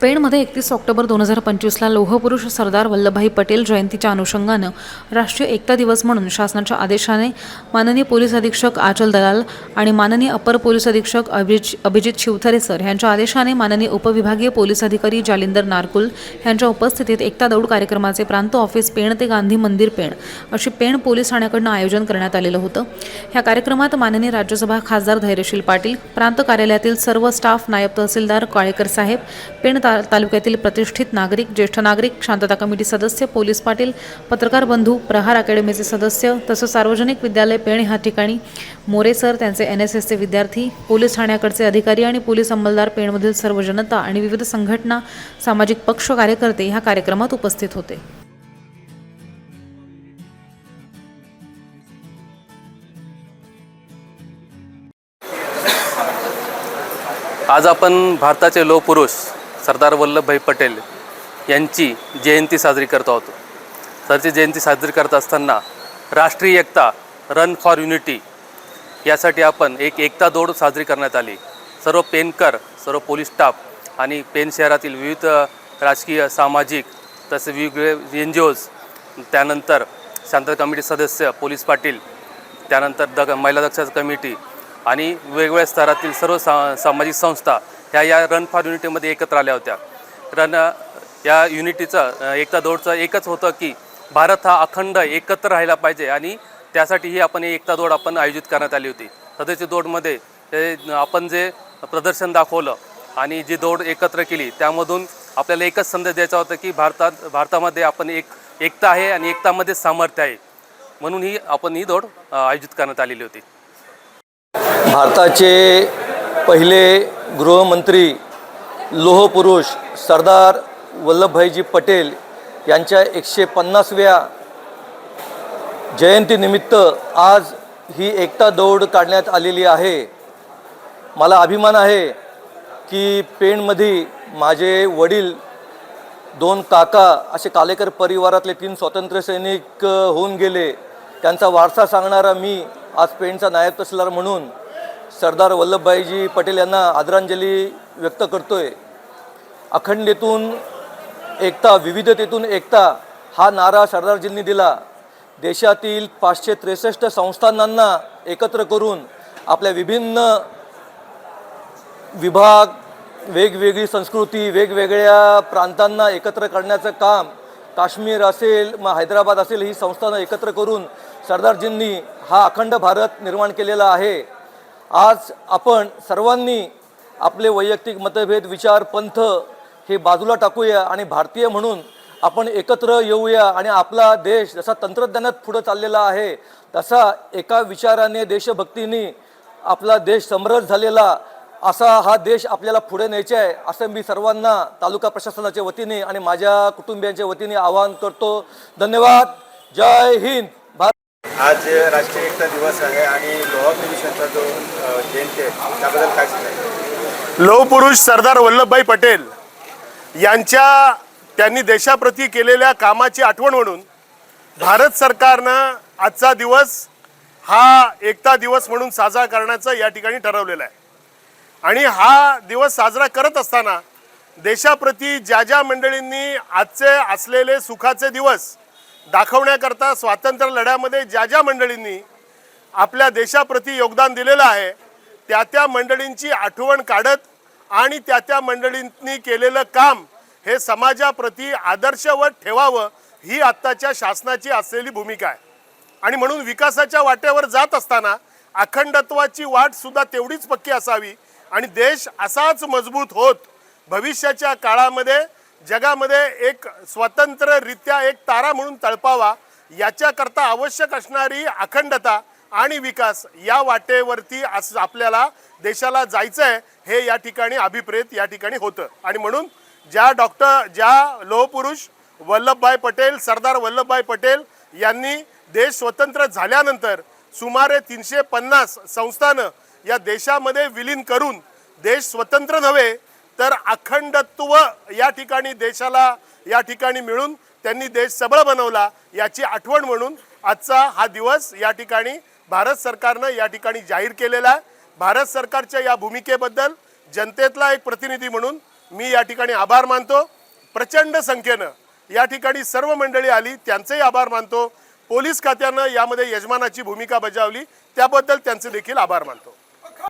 पेणमध्ये एकतीस ऑक्टोबर दोन हजार पंचवीसला लोहपुरुष सरदार वल्लभभाई पटेल जयंतीच्या अनुषंगानं राष्ट्रीय एकता दिवस म्हणून शासनाच्या आदेशाने माननीय पोलीस अधीक्षक आचल दलाल आणि माननीय अपर पोलीस अधीक्षक अभिज अभिजित शिवथरे सर यांच्या आदेशाने माननीय उपविभागीय पोलीस अधिकारी जालिंदर नारकुल यांच्या उपस्थितीत एकता दौड कार्यक्रमाचे प्रांत ऑफिस पेण ते गांधी मंदिर पेण अशी पेण पोलीस ठाण्याकडनं आयोजन करण्यात आलेलं होतं. ह्या कार्यक्रमात माननीय राज्यसभा खासदार धैर्यशील पाटील प्रांत कार्यालयातील सर्व स्टाफ नायब तहसीलदार काळेकर साहेब पेण ता तालुक्यातील प्रतिष्ठित नागरिक ज्येष्ठ नागरिक शांतता कमिटी सदस्य पोलीस पाटील पत्रकार बंधू प्रहार अकॅडमीचे सदस्य तसंच सार्वजनिक विद्यालय पेण ह्या ठिकाणी मोरे सर त्यांचे एन एस एसचे विद्यार्थी पोलीस ठाण्याकडचे अधिकारी आणि पोलीस अंमलदार पेणमधील सर्व जनता आणि विविध संघटना सामाजिक पक्ष कार्यकर्ते ह्या कार्यक्रमात उपस्थित होते. आज आपण भारताचे लोकपुरुष सरदार वल्लभभाई पटेल यांची जयंती साजरी करत आहोत. सरची जयंती साजरी करत असताना राष्ट्रीय एकता रन फॉर युनिटी यासाठी आपण एक एकता दौड साजरी करण्यात आली. सर्व पेनकर सर्व पोलीस स्टाफ आणि पेन शहरातील विविध राजकीय सामाजिक तसे वेगवेगळे एन जी ओज त्यानंतर शांतता कमिटी सदस्य पोलीस पाटील त्यानंतर दग महिला दक्षता कमिटी आणि वेगवेगळ्या स्तरातील सर्व सा सामाजिक संस्था ह्या या रन फॉर युनिटीमध्ये एकत्र आल्या होत्या. रन या युनिटीचं एकता दौडचं एकच होतं की भारत हा अखंड एकत्र राहिला पाहिजे आणि त्यासाठीही आपण एकता दौड आपण आयोजित करण्यात आली होती. सध्याच्या दौडमध्ये हे आपण जे प्रदर्शन दाखवलं आणि जी दौड एकत्र केली त्यामधून आपल्याला एकच संदेश द्यायचा होता की भारतात भारतामध्ये आपण एक एकता आहे आणि एकतामध्ये सामर्थ्य आहे. म्हणून ही आपण ही दौड आयोजित करण्यात आलेली होती. भारताचे पहिले गृहमंत्री लोहपुरुष सरदार वल्लभभाईजी पटेल यांच्या एकशे पन्नासव्या जयंतीनिमित्त आज ही एकता दौड काढण्यात आलेली आहे. मला अभिमान आहे की पेणमध्ये माझे वडील दोन काका असे कालेकर परिवारातले तीन स्वातंत्र्य सैनिक होऊन गेले. त्यांचा वारसा सांगणारा मी आज पेणचा नायब तहसीलदार म्हणून सरदार वल्लभभाईजी पटेल यांना आदरांजली व्यक्त करतोय. अखंडेतून एकता विविधतेतून एकता हा नारा सरदारजींनी दिला. देशातील पाचशे त्रेसष्ट संस्थानांना एकत्र करून आपल्या विभिन्न विभाग वेगवेगळी संस्कृती वेगवेगळ्या प्रांतांना एकत्र करण्याचं काम काश्मीर असेल मग हैदराबाद असेल ही संस्थानं एकत्र करून सरदारजींनी हा अखंड भारत निर्माण केलेला आहे. आज आपण सर्वांनी आपले वैयक्तिक मतभेद विचार पंथ हे बाजूला टाकूया आणि भारतीय म्हणून आपण एकत्र येऊया आणि आपला देश जसा तंत्रज्ञानात पुढं चाललेला आहे तसा एका विचाराने देशभक्तीने आपला देश समृद्ध झालेला असा हा देश आपल्याला पुढे न्यायचा आहे असं मी सर्वांना तालुका प्रशासनाच्या वतीने आणि माझ्या कुटुंबियांच्या वतीने आवाहन करतो. धन्यवाद. जय हिंद. आज राष्ट्रीय एकता दिवस आहे आणि लोहा पुरुषांचा जो जयंती आहे त्याबद्दल काय सांगायचं लोहपुरुष सरदार वल्लभभाई पटेल यांच्या त्यांनी देशाप्रती केलेल्या कामाची आठवण म्हणून भारत सरकारनं आजचा दिवस हा एकता दिवस म्हणून साजरा करण्याचं या ठिकाणी ठरवलेला आहे. आणि हा दिवस साजरा करत असताना देशाप्रती ज्या ज्या मंडळींनी आजचे असलेले सुखाचे दिवस दाखवण्याकरता स्वातंत्र्य लढ्यामध्ये ज्या ज्या मंडळींनी आपल्या देशाप्रती योगदान दिलेलं आहे त्या त्या मंडळींची आठवण काढत आणि त्या त्या मंडळींनी केलेलं काम हे समाजाप्रती आदर्शवत ठेवावं ही आत्ताच्या शासनाची असलेली भूमिका आहे. आणि म्हणून विकासाच्या वाटेवर जात असताना अखंडत्वाची वाटसुद्धा तेवढीच पक्की असावी आणि देश असाच मजबूत होत भविष्याच्या काळामध्ये जगामध्ये एक स्वतंत्ररित्या एक तारा म्हणून तळपावा याच्याकरता आवश्यक असणारी अखंडता आणि विकास या वाटेवरती अस आपल्याला देशाला जायचं आहे हे या ठिकाणी अभिप्रेत या ठिकाणी होतं. आणि म्हणून ज्या डॉक्टर ज्या लोहपुरुष वल्लभभाई पटेल सरदार वल्लभभाई पटेल यांनी देश स्वतंत्र झाल्यानंतर सुमारे तीनशे पन्नास संस्थानं या देशामध्ये विलीन करून देश स्वतंत्र नव्हे तर अखंडत्व या ठिकाणी देशाला या ठिकाणी मिळून त्यांनी देश सबळ बनवला याची आठवण म्हणून आजचा हा दिवस या ठिकाणी भारत सरकारनं या ठिकाणी जाहीर केलेला आहे. भारत सरकारच्या या भूमिकेबद्दल जनतेतला एक प्रतिनिधी म्हणून मी या ठिकाणी आभार मानतो. प्रचंड संख्येनं या ठिकाणी सर्व मंडळी आली त्यांचेही आभार मानतो. पोलीस खात्यानं यामध्ये यजमानाची भूमिका बजावली त्याबद्दल त्यांचे देखील आभार मानतो.